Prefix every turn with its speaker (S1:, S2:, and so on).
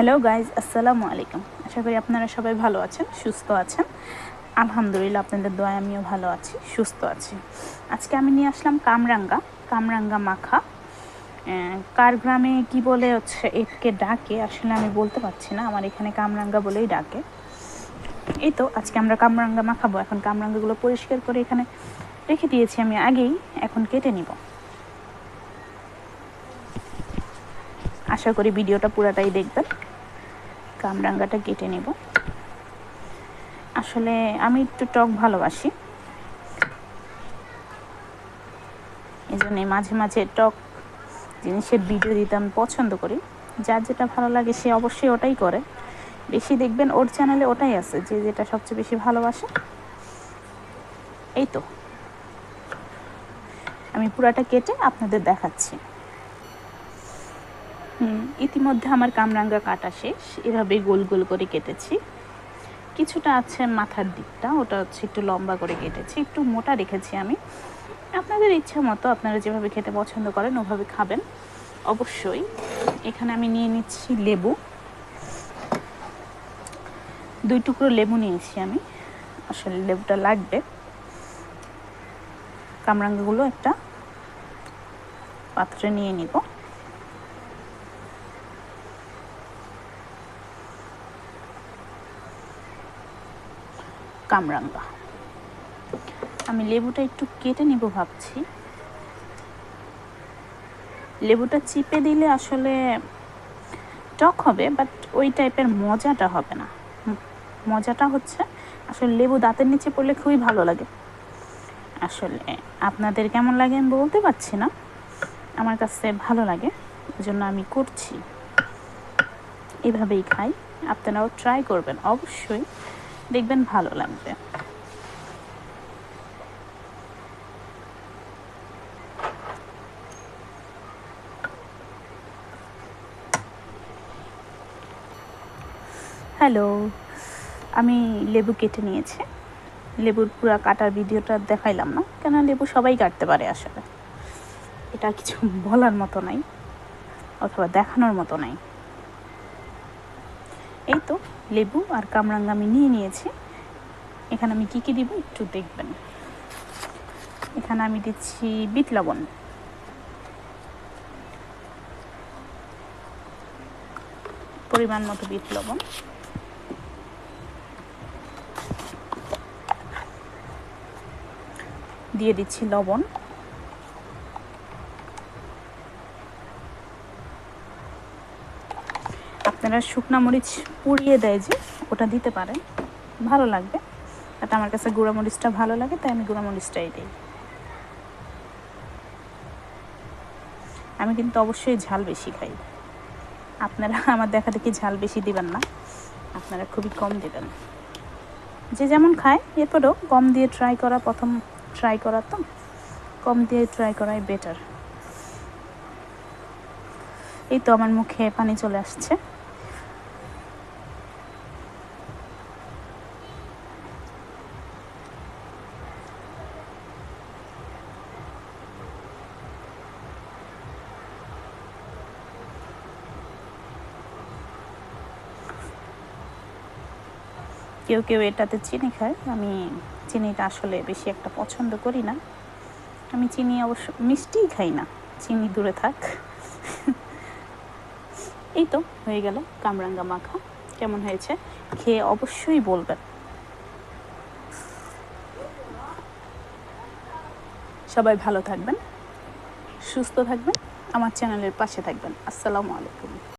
S1: Hello guys আসসালামু আলাইকুম আশা করি আপনারা সবাই ভালো আছেন, সুস্থ আছেন। আলহামদুলিল্লাহ, আপনাদের দোয়ায় আমিও ভালো আছি, সুস্থ আছি। আজকে আমি নিয়ে আসলাম কামরাঙ্গা কামরাঙ্গা মাখা। কার গ্রামে কি বলে হচ্ছে এটকে ডাকে। আসলে আমি বলতে পারছি না, আমার এখানে কামরাঙ্গা বলেই ডাকে। এই তো, আজকে আমরা কামরাঙ্গা মাখাবো। এখন কামরাঙ্গাগুলো পরিষ্কার করে এখানে রেখে দিয়েছি আমি আগেই, এখন কেটে নিব। আশা করি ভিডিওটা পুরাটাই দেখবেন। কামরাঙ্গাটা কেটে নেব। আসলে আমি একটু টক ভালোবাসি। এই জন্যে মাঝে মাঝে টক জিনিসের ভিডিও দিতে আমি পছন্দ করি। যার যেটা ভালো লাগে সে অবশ্যই ওটাই করে। বেশি দেখবেন ওর চ্যানেলে ওটাই আছে, যে যেটা সবচেয়ে বেশি ভালোবাসে। এই তো। আমি পুরাটা কেটে আপনাদের দেখাচ্ছি। ইতিমধ্যে আমার কামরাঙ্গা কাটা শেষ। এভাবে গোল গোল করে কেটেছি। কিছুটা আছে মাথার দিকটা, ওটা হচ্ছে একটু লম্বা করে কেটেছি। একটু মোটা রেখেছি আমি। আপনাদের ইচ্ছা মতো আপনারা যেভাবে খেতে পছন্দ করেন, ওভাবে খাবেন। অবশ্যই এখানে আমি নিয়ে নিচ্ছি লেবু। দুই টুকরো লেবু নিয়েছি আমি। আসলে লেবুটা লাগবে। কামরাঙ্গাগুলো একটা পাত্রে নিয়ে নিব। কামরাঙ্গা। আমি লেবুটা একটু কেটে নিব ভাবছি। লেবুটা চিপে দিলে আসলে টক হবে বাট ওই টাইপের মজাটা হবে না। মজাটা হচ্ছে আসলে লেবু দাঁতের নিচে পড়লে খুবই ভালো লাগে। আসলে আপনাদের কেমন লাগে আমি বলতে পারছি না। আমার কাছে ভালো লাগে এই জন্য আমি করছি। এভাবেই খাই। আপনারাও ট্রাই করবেন, অবশ্যই। দেখবেন ভালো লাগবে। হ্যালো, আমি লেবু কেটে নিয়েছি। লেবুর পুরো কাটার ভিডিওটা দেখাইলাম না কেন লেবু সবাই কাটতে পারে আসলে। এটা কিছু বলার মতো নাই, অথবা দেখানোর মতো নাই। এই তো, লেবু আর কামরাঙ্গা আমি নিয়ে নিয়েছি। এখানে আমি কী কী দিব একটু দেখবেন। এখানে আমি দিচ্ছি বিট লবণ। পরিমাণ মতো বিট লবণ। দিয়ে দিচ্ছি লবণ। আপনারা শুকনা মরিচ পুড়িয়ে দেয় যে, ওটা দিতে পারেন। ভালো লাগবে। বাট আমার কাছে গুঁড়া মরিচটা ভালো লাগে, তাই আমি গুঁড়া মরিচটাই দিই। আমি কিন্তু অবশ্যই ঝাল বেশি খাই। আপনারা, আমার দেখা দেখি ঝাল বেশি দিবেন না? আপনারা খুবই কম দেবেন। যে যেমন খায়, এরপরেও কম দিয়ে ট্রাই করা, প্রথম ট্রাই করা তো, কম দিয়ে ট্রাই করাই বেটার এই তো আমার মুখে পানি চলে আসছে। কেউ কেউ এটাতে চিনি খায়। আমি চিনিটা আসলে বেশি একটা পছন্দ করি না। আমি চিনি অবশ্য মিষ্টিই খাই না। চিনি দূরে থাক। এই তো, হয়ে গেল কামরাঙ্গা মাখা। কেমন হয়েছে? খেয়ে অবশ্যই বলবেন। সবাই ভালো থাকবেন, সুস্থ থাকবেন, আমার চ্যানেলের পাশে থাকবেন। আসসালামু আলাইকুম।